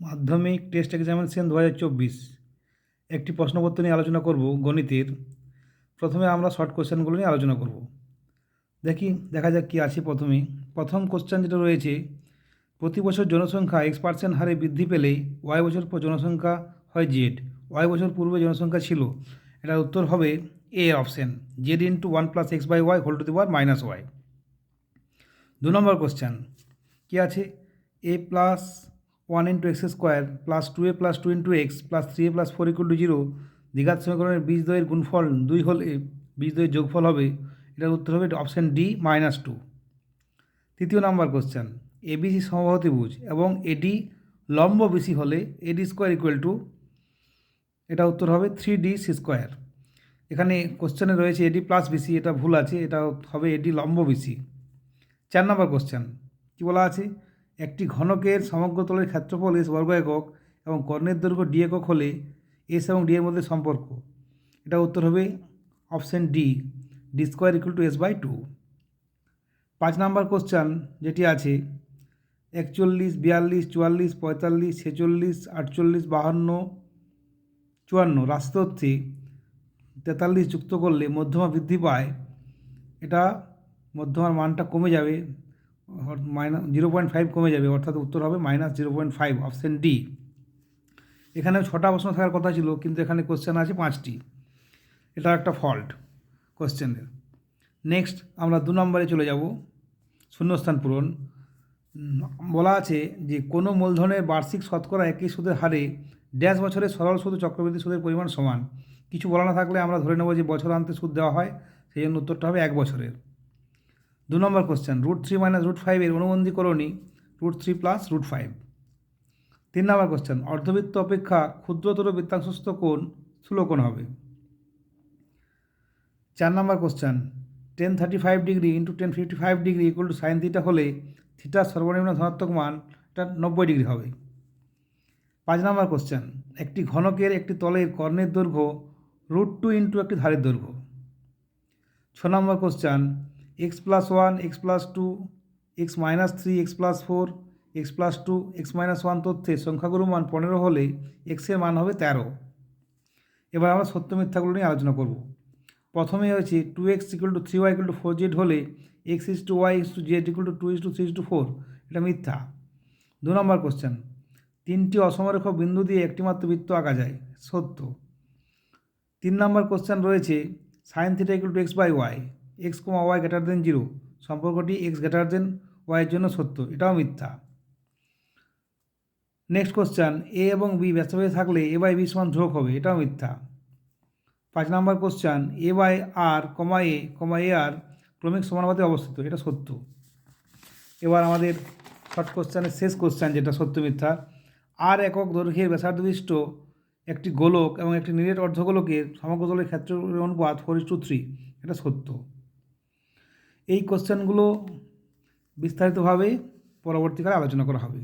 মাধ্যমিক test examination দু হাজার চব্বিশ। একটি প্রশ্নপত্র নিয়ে আলোচনা করব গণিতের। প্রথমে আমরা শর্ট কোশ্চেনগুলো নিয়ে আলোচনা করব। দেখি, দেখা যাক কী আছে প্রথমে। প্রথম কোশ্চেন যেটা রয়েছে, প্রতি বছর জনসংখ্যা এক্স পার্সেন্ট হারে বৃদ্ধি পেলে ওয়াই বছর পর জনসংখ্যা হয় জেড ওয়াই বছর পূর্বে জনসংখ্যা ছিল। এটার উত্তর হবে A option Z into one plus X by Y whole to the power minus Y দু নম্বর কোশ্চেন, কী আছে? A plus one into X square plus two A plus two into X plus three A plus four equal to zero দ্বিঘাত সমীকরণের বীজদ্বয়ের গুণফল দুই হলে বীজদ্বয়ের যোগফল হবে, এটার উত্তর হবে অপশান ডি মাইনাস টু তৃতীয় number question A B C সমবাহতিভুজ এবং এডি লম্ব বিসি হলে এডি স্কোয়ার ইকুয়াল টু এটা উত্তর হবে থ্রি ডি সি স্কোয়ার এখানে কোশ্চেনে রয়েছে এডি প্লাস বিসি এটা ভুল আছে, এটা হবে এডি লম্ব বিসি চার নম্বর কোশ্চেন কী বলা আছে? একটি ঘনকের সমগ্র তলের ক্ষেত্রফল এস বর্গ একক এবং কর্ণের দৈর্ঘ্য ডি একক হলে এস এবং ডি এর মধ্যে সম্পর্ক। এটা উত্তর হবে option D D square equal to S by two. পাঁচ নাম্বার কোশ্চেন যেটি আছে, একচল্লিশ, বিয়াল্লিশ, চুয়াল্লিশ, পঁয়তাল্লিশ, ছেচল্লিশ, আটচল্লিশ, বাহান্ন, চুয়ান্ন রাশিতথ্যে তেতাল্লিশ যুক্ত করলে মধ্যমা বৃদ্ধি পায়। এটা মধ্যমার মানটা কমে যাবে। মাইনাস জিরো পয়েন্ট ফাইভ কমে যাবে, অর্থাৎ উত্তর হবে minus zero point five, option D. এখানে ছটা প্রশ্ন থাকার কথা ছিল, কিন্তু এখানে কোশ্চেন আছে পাঁচটি। এটা একটা ফল্ট কোশ্চেনের নেক্সট আমরা দু নম্বরে চলে যাব, শূন্যস্থান পূরণ। বলা আছে যে কোনো মূলধনের বার্ষিক শতকরা একই সুদের হারে ড্যাশ বছরে সরল সুদ, চক্রবৃদ্ধি সুদের পরিমাণ সমান। কিছু বলা না থাকলে আমরা ধরে নেব যে বছরান্তে সুদ দেওয়া হয়, সেই জন্য উত্তরটা হবে এক বছরের। দু number question root three minus root ফাইভের অনুবন্ধীকরণী root three plus root five তিন নম্বর কোশ্চেন অর্ধবৃত্ত অপেক্ষা ক্ষুদ্রতর বৃত্তাংশস্থ কোণ স্থূলকোণ হবে। চার number question tan thirty five degree into tan fifty five degree equal to sine theta হলে থিটার সর্বনিম্ন ধনাত্মক মান, এটা নব্বই ডিগ্রি হবে। পাঁচ নম্বর কোশ্চেন একটি ঘনকের একটি তলের কর্ণের দৈর্ঘ্য রুট টু ইন্টু একটি ধারের দৈর্ঘ্য। ছ number question X plus one X plus two X minus three X plus four X plus two X minus one তথ্যে সংখ্যাগুরু মান পনেরো হলে এক্সের মান হবে তেরো। এবার আমরা সত্য মিথ্যাগুলো নিয়ে আলোচনা করব। প্রথমে হয়েছে two X equal to three Y equal to four Z হলে X is to Y is to Z equal to two is to three is to four এটা মিথ্যা। দু নম্বর কোশ্চেন তিনটি অসমরেখ বিন্দু দিয়ে একটিমাত্র বৃত্ত আঁকা যায়, সত্য। তিন নম্বর কোশ্চেন রয়েছে sine theta equal to X by Y X comma Y greater than zero সম্পর্কটি এক্স গ্রেটার দেন ওয়াইয়ের জন্য সত্য, এটাও মিথ্যা। নেক্সট কোশ্চেন এ এবং বি ব্যস্তভাবে থাকলে এ বাই বি সমান ধ্রুবক হবে, এটাও মিথ্যা। পাঁচ নম্বর কোশ্চেন এ বাই আর কমা এ কমা এ আর ক্রমিক সমানুপাতে অবস্থিত, এটা সত্য। এবার আমাদের শর্ট কোশ্চেনের শেষ কোশ্চেন যেটা সত্য মিথ্যা। আর একক দৈর্ঘ্যের ব্যাসার্ধ বিশিষ্ট একটি গোলক এবং একটি নিরেট অর্ধগোলকের সমগ্র দলের ক্ষেত্র অনুপাত ফোর টু থ্রি এটা সত্য। এই কোশ্চেনগুলো বিস্তারিতভাবে পরবর্তীকালে আলোচনা করা হবে।